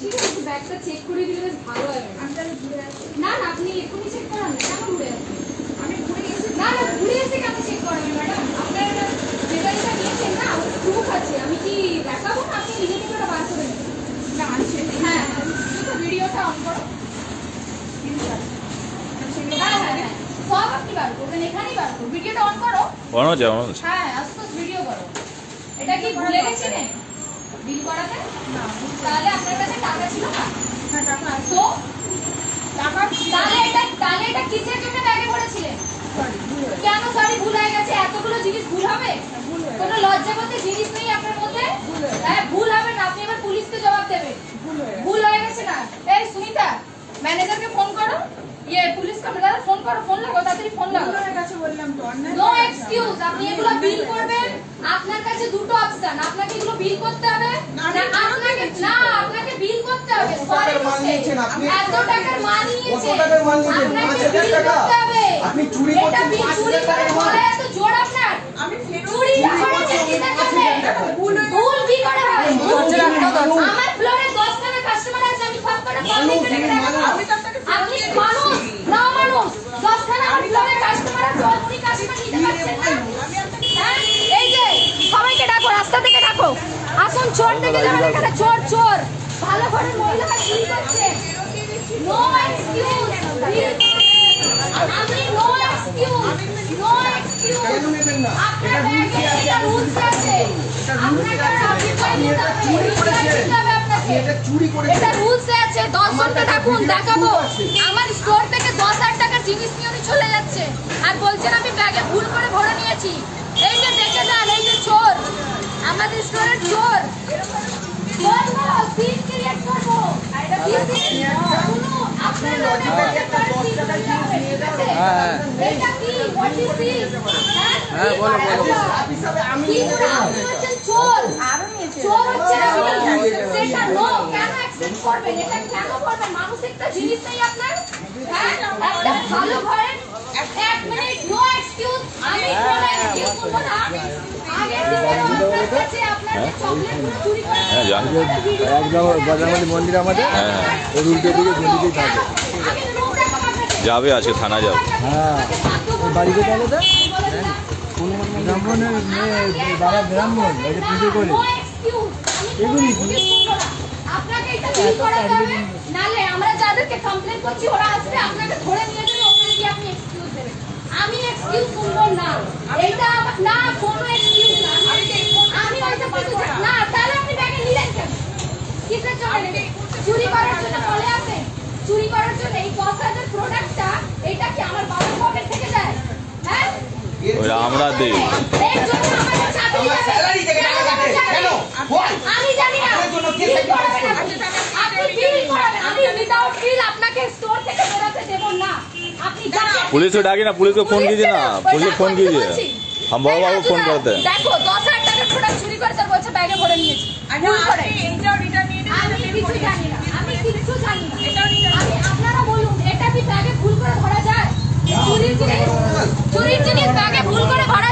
ঠিক আছে ব্যাগটা চেক করে দিলে বেশ ভালো হয়। ম্যাডাম। না না আপনি এক্ষুনি চেক করান না কেন ঘুরে আসবেন না না ঘুরে এসে কেন চেক করাবেন ম্যাডাম? আপনার যেটা যেটা নিয়েছেন না প্রুফ আছে। আমি কি দেখাবো না আপনি নিজে থেকে ওটা বার করে নেবেন? হ্যাঁ ভিডিওটা অন করো। হ্যাঁ সব আপনি বার করবেন এখানেই বার করবেন। ভিডিওটা অন করো। অন হ্যাঁ আস্তে আস্তে ভিডিও করো। এটা কি ভুলে গেছিলে বিল করাতে? তাহলে আপনার কাছে টাকা ছিল না? তো? তাহলে এটা তাহলে এটা কিসের জন্য ব্যাগে ভরেছিলেন? কেন? সরি ভুল হয়ে গেছে। এতগুলো জিনিস ভুল হবে? কোনো লজ্জা বলতে জিনিস নেই আপনার মধ্যে? হ্যাঁ ভুল হবে না। আপনি এবার পুলিশকে জবাব দেবেন। ভুল হয়ে গেছে। না। এই সুনিতা ম্যানেজারকে ফোন করো। ইয়ে পুলিশ কমিশনার ফোন করো। ফোন লাগো তাড়াতাড়ি ফোন লাগো। নো এক্সকিউজ আপনি এগুলো বিল করবেন। আপনার কাছে দুটো অপশন আপনাকে এগুলো বিল করতে হবে আপনাকে আপনাকে আপনি? আপনাকে চুরি এটা করছেন bill পাঁচ চুরি হাজার করে টাকার মাল। বলে এত জোর আপনার। চুরি করেছেন কিসের জন্য? ভুল কি করে আমার ফ্লোরে 10 খানা কাস্টমার আছে আমি সব কটা কল লিখে রেখে দেবো। আপনি মানুষ না মানুষ। 10 খানা আমার ফ্লোরে কাস্টমার আছে আপনি কাস্টমার নিতে পারছেন না হ্যাঁ? এই যে সবাইকে ডাকো রাস্তা থেকে ডাকো আসুন চোর চোর। ভালো ঘরের মহিলারা চুরি করছে। নো এক্সকিউজ আপনি নো এক্সকিউজ নো এক্সকিউজ কেন নেবেন না? আপনার ব্যাগে এটা রুলস আছে। আপনাকে আপনি আপনি এটা চুরি এটা চুরি এটা করেছেন আছে। দশ ঘণ্টা থাকুন দেখাবো। আমার স্টোর থেকে জিনিস নিয়ে উনি চলে যাচ্ছে। আর বলছেন আমি ব্যাগে ভুল করে ভরে নিয়েছি। এই যে দেখে যান এই যে চোর। আমাদের স্টোরের চোর। নিয়ে দিস হ্যাঁ। করে আপনি হচ্ছেন চোর। চোর আপনি সেটা নো কেন অ্যাকসেপ্ট করবেন এটা কেন করবেন মানুষ একটা জিনিস নেই আপনার হ্যাঁ একটা ভালো ঘরে এক মিনিট নো এক্সকিউজ আমি কোনো এক্সকিউজ করব না আগের দিনের আপনার কাছে আপনার চকলেটগুলো চুরি করে হ্যাঁ, জানি। একদম বজরঙ্গলী মন্দির আমাদের হ্যাঁ হ্যাঁ উল্টো দিকে গন্ডিতেই থাকে। যাবে আজকে থানা যাবে হ্যাঁ ওর বাড়ি কোথায় তো ব্রাহ্মণের মেয়ে বাবা ব্রাহ্মণ যে পুজো করে এগুলি নালে আমরা যাদেরকে কমপ্লেন করছি ওরা আসবে আপনাকে ধরে নিয়ে যাবে ওখানে গিয়ে আপনি এক্সকিউজ দেবেন। আমি এক্সকিউজ শুনব না। এটা না কোনো এক্সকিউজ না। আমি আমি ওইটা না তাহলে আপনি ব্যাগে নিলেন কেন? কিসের জন্য চুরি করার জন্য বলে আসেন। চুরি করার জন্য এই দশ হাজার প্রোডাক্টটা এটা কি আমার বাবার পকেট থেকে যায়? হ্যাঁ? আমরা দিই এর জন্য আমাদের চাকরি আমার যাবে। স্যালারি থেকে টাকা কাটে কেন Why? আমি জানি না আপনার জন্য কে বিল sacrifice করাবেন করবে? আপনি। আপনি বিল করাবেন আমি উইদাউট বিল আপনাকে স্টোর থেকে বেরোতে দেব না আপনি যাবেন पुलिस को डाकी ना पुलिस को फोन कीजिए ना पुलिस को फोन कीजिए हम बाबू बाबू फोन करते हैं দেখো দশ হাজার টাকার প্রোডাক্ট চুরি করে তার বলছে ব্যাগে ভরে নিয়েছি ভুল করে আমি কিছু জানি না আমি কিছু জানি না আমি আপনারা বলুন এটা কি ব্যাগে ভুল করে ভরা যায় চুরির জিনিস চুরির জিনিস ব্যাগে ভুল করে ভরা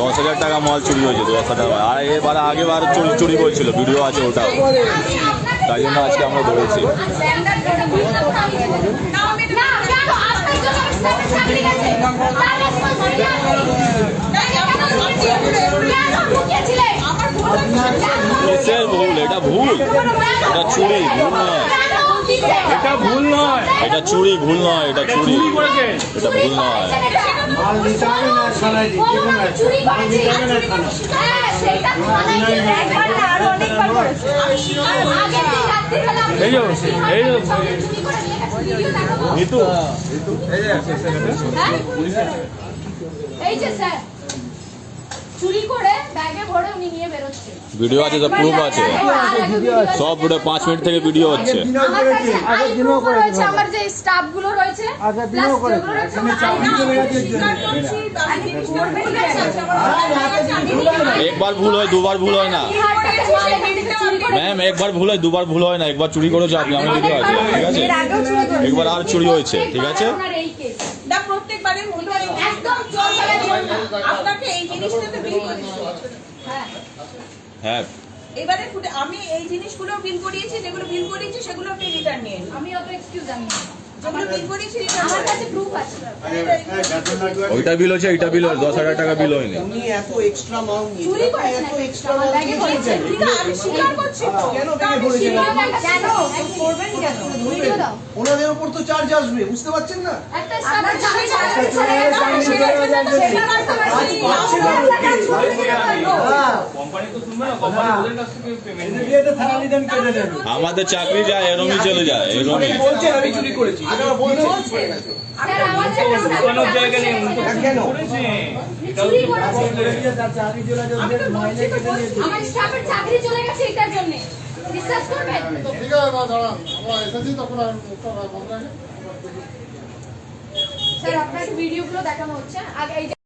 দশ হাজার টাকা মাল চুরি হয়েছে, দশ হাজার টাকা আর এবার আগেবার চুরি চুরি করেছিল ভিডিও আছে ওটাও। তাই জন্য আজকে আমরা ধরেছি। ভুল, এটা ভুল, এটা চুরি, ভুল নয়। এটা ভুল নয়। এটা চুরি ভুল নয় এটা চুরি এটা ভুল নয় হ্যাঁ হ্যাঁ? এই যে স্যার চুরি করে ব্যাগে ভরে উনি নিয়ে ভিডিও আছে সব প্রুফ আছে। আগে video আছে। সব পুরো পাঁচ মিনিট থেকে ভিডিও হচ্ছে। আমার কাছে আগের দিনও করেছে আমার যে স্টাফগুলো রয়েছে আগের দিনও করেছে। চাকরি চলে গেছে। করছি, আমি কেন? একবার ভুল হয় দুবার ভুল হয় না। ম্যাম একবার ভুল হয় দুবার ভুল হয় না একবার চুরি করেছ আপনি আমার ভিডিও আছে ঠিক আছে একবার আর চুরি হয়েছে ঠিক আছে আপনার এই case। না প্রত্যেকবারের মতো একদম চোর বলার জন্য না। আপনাকে এই জিনিসটাতে বিল করেছি হ্যাঁ। হ্যাঁ এবারে ফুটে আমি এই জিনিসগুলো বিল করিয়েছি যেগুলো বিল করিয়েছি সেগুলো আপনি রিটার্ন নিয়ে আমি অত এক্সকিউজ জানি না আছে। ওইটা বিল হচ্ছে এইটা বিল দশ হাজার টাকা বিল হয়নি। ওনাদের উপর তো চার্জ আসবে বুঝতে পারছেন না? কেটে দেবে। আমাদের চাকরি যায় এরমই চলে যায় এরমই। বলছেন আমি চুরি করেছি। চাকরি চলে গেছে। এটার জন্য বিশ্বাস করবেন ঠিক আছে দাঁড়ান আমরা এসেছি তখন আর মুখটা বন্ধ স্যার আপনার ভিডিওগুলো দেখানো হচ্ছে আগে